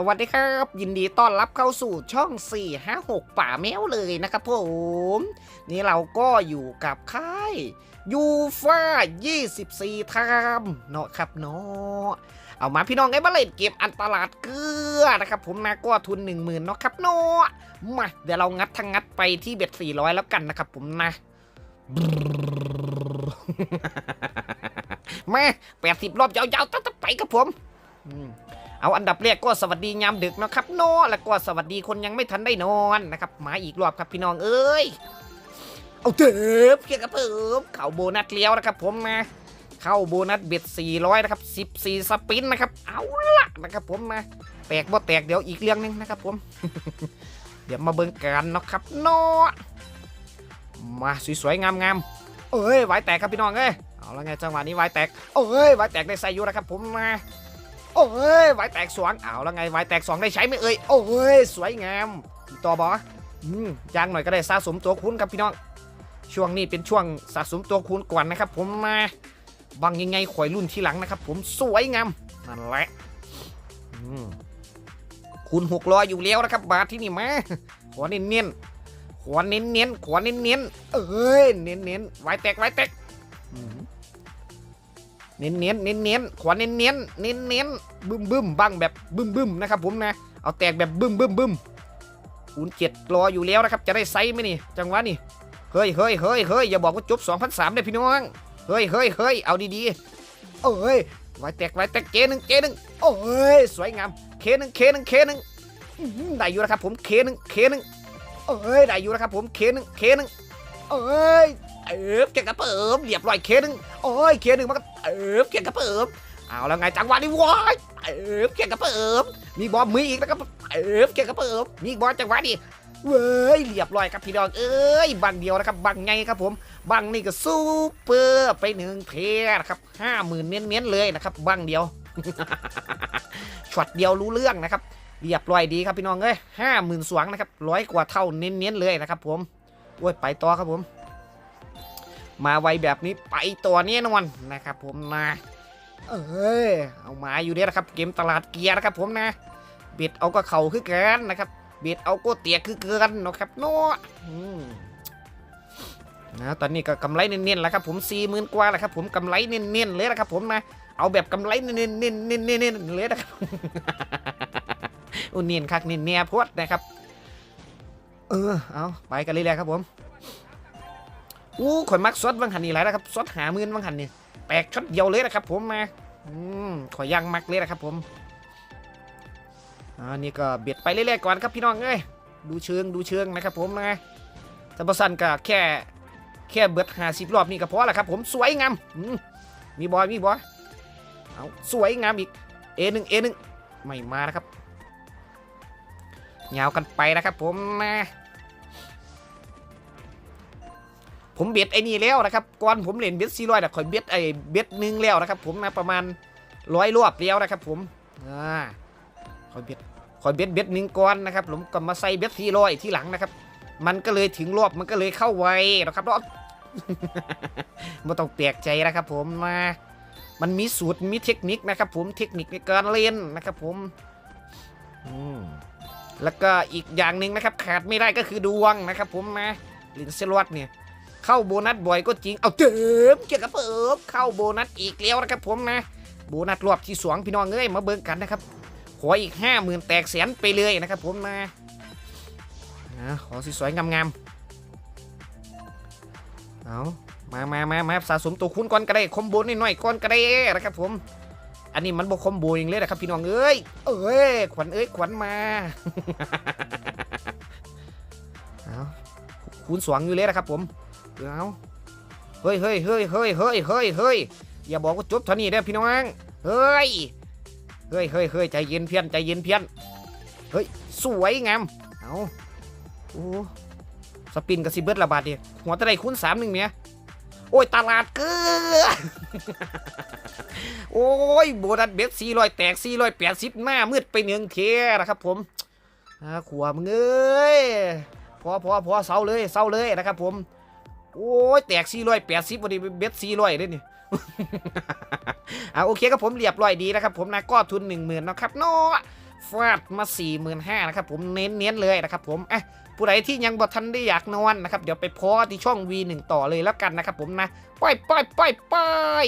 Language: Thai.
สวัสดีครับ ยินดีต้อนรับเข้าสู่ช่อง 456 ป่าแมวเลยนะครับผม นี่เราก็อยู่กับค่ายยูฟ่า24ทามเนาะครับเนาะเอามาพี่น้องไอ้บ้าเล่นเก็บอันตลาดเกลือนะครับผมนะก็ทุน 10,000เนาะครับเนาะมาเดี๋ยวเรางัดทั้งงัดไปที่เบ็ด400 แล้วกันนะครับผมนะแมา80 รอบยาวๆตั้งไปครับผม เอาอันดับแรกก็สวัสดียามดึกนะครับเนอะแล้วก็สวัสดีคนยังไม่ทันได้นอนนะครับมาอีกรอบครับพี่น้องเอ้ยเอาเถอะเพียงกระเพิ่มเข้าโบนัสเลี้ยวนะครับ ผมมาเข้าโบนัสเบ็ด400นะครับ14 สปินนะครับ เอาละนะครับผมมาแตกบ่แตกเดี๋ยวอีกเรื่องหนึงนะครับผม เดี๋ยวมาเบิ่งกันเนาะครับเนาะมาสวยๆงามๆเอ้ยไว้แตกครับพี่น้องเอ้ยเอาละไงจังหวะนี้ไว้แตกเอ้ยไว้แตกได้ใส่ยู่นะครับผมมา โอ้ยไว้แตกสองเอาแล้วไงไว้แตกสองได้ใช้ไหมเอ่ยโอ้ยสวยงามต่อบออืมยางหน่อยก็ได้สะสมตัวคูณครับพี่น้อง ช่วงนี้เป็นช่วงสะสมตัวคูณก่อนนะครับ ผมมาบังยังไงข่อยรุ่นทีหลังนะครับ ผมสวยงามนั่นแหละคูณหกร้อยอยู่แล้วนะครับ บาทที่นี่มาขอเน้นเน้นๆขอเน้นเน้นๆขอเน้นเน้นๆเอ้ยเน้นเน้นๆไว้แตกไว้แตกอื เน้นเน้นเน้นเน้นขวาเน้นเน้นเน้นเน้นบึ้มบึ้มบ้างแบบบึ้มบึ้มนะครับผมนะเอาแตกแบบบึ้มบึ้มบึ้มคูณเจ็ดรออยู่แล้วนะครับจะได้ไซส์ไหมนี่ จังหวะนี่เฮ้ยเฮ้ยเฮ้ยเฮ้ยอย่าบอกว่าจบ2003ได้พี่น้องเฮ้ยเฮ้ยเฮ้ยเอาดีๆเอ้ยไว้แตกไว้แตกเกหนึ่งเกหนึ่งโอ้ยสวยงามเคหนึ่งเคหนึ่งเคหนึ่งได้อยู่นะครับผมเคหนึ่งเคหนึ่งเอ้ยได้อยู่นะครับผมเคหนึ่งเคหนึ่งเอ้ยเออเก่งกระเปิมเรียบร้อยเคหนึ่งโอ้ยเคหนึ่งมันก็ เออเกียร์กระเปิมเอาแล้วไงจังหวะนี้ว้ายเออเกียร์กระเปิมมีบอลมืออีกแล้วก็เออเกียร์กระเปิมมีบอลจังหวะนี้เว้ยเรียบร้อยครับพี่น้องเอ้ยบังเดียวนะครับบังไงครับผมบังนี่ก็ซูเปอร์ไปหนึ่งเพร์นะครับห้าหมื่นเน้นๆเลยนะครับบังเดียวช็อตเดียวรู้เรื่องนะครับเรียบร้อยดีครับพี่น้องเอ้ยห้าหมื่นสวงนะครับร้อยกว่าเท่าเน้นๆเลยนะครับผมโอ้ยไปต่อครับผม มาไวแบบนี้ไปตัวแน่นอนนะครับผมนะเอ้ยเอามาอยู่เนี่ยนะครับ เกมตลาดเกียร์นะครับผมนะเบ็ดเอาก็เข่าคือกันนะครับเบ็ดเอาก็เตียคือเกินนะครับเนาะนะตอนนี้ก็กำไรเน้นๆแล้วครับผมสี่หมื่นกว่าแล้วครับผมกำไรเน้นๆเลยนะครับผมนะเอาแบบกำไรเน้นๆเน้นๆเน้นๆๆเลยนะครับอุนเนียนคักเนียนเนียพวดนะครับ เออเอาไปกันเลยๆครับผม อู้ข่อยมักซดบางหันนี่หลายนะครับซดหามื่นบางหันนี่แตกช็อตเดียวเลยนะครับ ผมมาอืมข่อยยังมักเลยนะครับ ผมอ่านี่ก็เบียดไปเรื่อยๆก่อนครับพี่น้องเอ้ยดูเชิงดูเชิงนะครับ ผมนะแต่บสันก็แค่แค่เบิดหาสิบรอบนี่ก็พอแล้วครับ ผมสวยงามมมีบอยมีบอยเอาสวยงามอีกเอหนึ่งเอหนึ่งไม่มานะครับยาวกันไปนะครับ ผมนะ ผมเบ็ดไอ้นี่แล้วนะครับก่อนผมเล่นเบ็ดซีร้อยแต่ข่อยเบ็ดไอ้เบ็ดหนึ่งแล้วนะครับผมนะประมาณร้อยรอบแล้วนะครับผมอ่าข่อยเบ็ดข่อยเบ็ดเบ็ดหนึ่งก่อนนะครับผมก็มาใส่เบ็ดที่ร้อยที่หลังนะครับ มันก็เลยถึงรอบมันก็เลยเข้าไวนะครับรอบไม่ต้องแปลกใจนะครับ ผมนะมันมีสูตรมีเทคนิคนะครับ ผมเทคนิคในการเล่นนะครับ ผมอืมแล้วก็อีกอย่างหนึ่งนะครับขาดไม่ได้ก็คือดวงนะครับ ผมนะลินเซลวัตเนี่ย เข้าโบนัสบ่อยก็จริง เอาเติมเกี่ยวกับเปิบเข้าโบนัสอีกแล้วนะครับผมนะ โบนัสรอบที่สองพี่น้องเอ้ยมาเบิ่งกันนะครับ ขออีกห้าหมื่นแตกแสนไปเลยนะครับผมนะนะขอสวยๆงามๆเอามามามามาสะสมตัวคูณก่อนก็ได้คอมโบนิดหน่อยก่อนก็ได้นะครับผม อันนี้มันบกคอมโบเองเลยนะครับพี่น้องเอ้ย เอ้ย ขวัญเอ้ย ขวัญมาเอาคูณสองอยู่เลยนะครับผม เอาเฮ้ยเฮ้ยเฮ้ยเฮ้ยเฮ้ยเฮ้ยเฮ้ยอย่าบอกว่าจบเท่านี้เด้พี่น้องเฮ้ยเฮ้ยเฮ้ยเฮ้ยใจเย็นเพี้ยนใจเย็นเพี้ยนเฮ้ยสวยงามเอาโอ้สปินกับซิเบิร์ตระบาดดิหัวตะไดคูณสามหนึ่งเนี่ยโอ้ยตลาดเกลือโอ้ยโบนัสเบ็ดสี่ร้อยแตกสี่ร้อยแปดสิบหน้ามืดไปหนึ่งเทนะครับผมอ่าขวมึงเอ้ยพอพอพอเศร้าเลยเศร้าเลยนะครับผม โอ้ยแตกสี่ร้อยแปดสิบวันนี้เบ็ดสี่ร้อยเลยนี่อ่าโอเคครับผมเรียบร้อยดีนะครับผมนะก็ทุนหนึ่งหมื่นนะครับเนาะฟาดมา4ี่หมื่นห้านะครับผมเน้นๆเลยนะครับผมอะผู้ใดที่ยังบ่ทันได้อยากนอนนะครับ เดี๋ยวไปพอที่ช่อง V1 ต่อเลยแล้วกันนะครับผมนะป้อยป้อยป้อยป้อย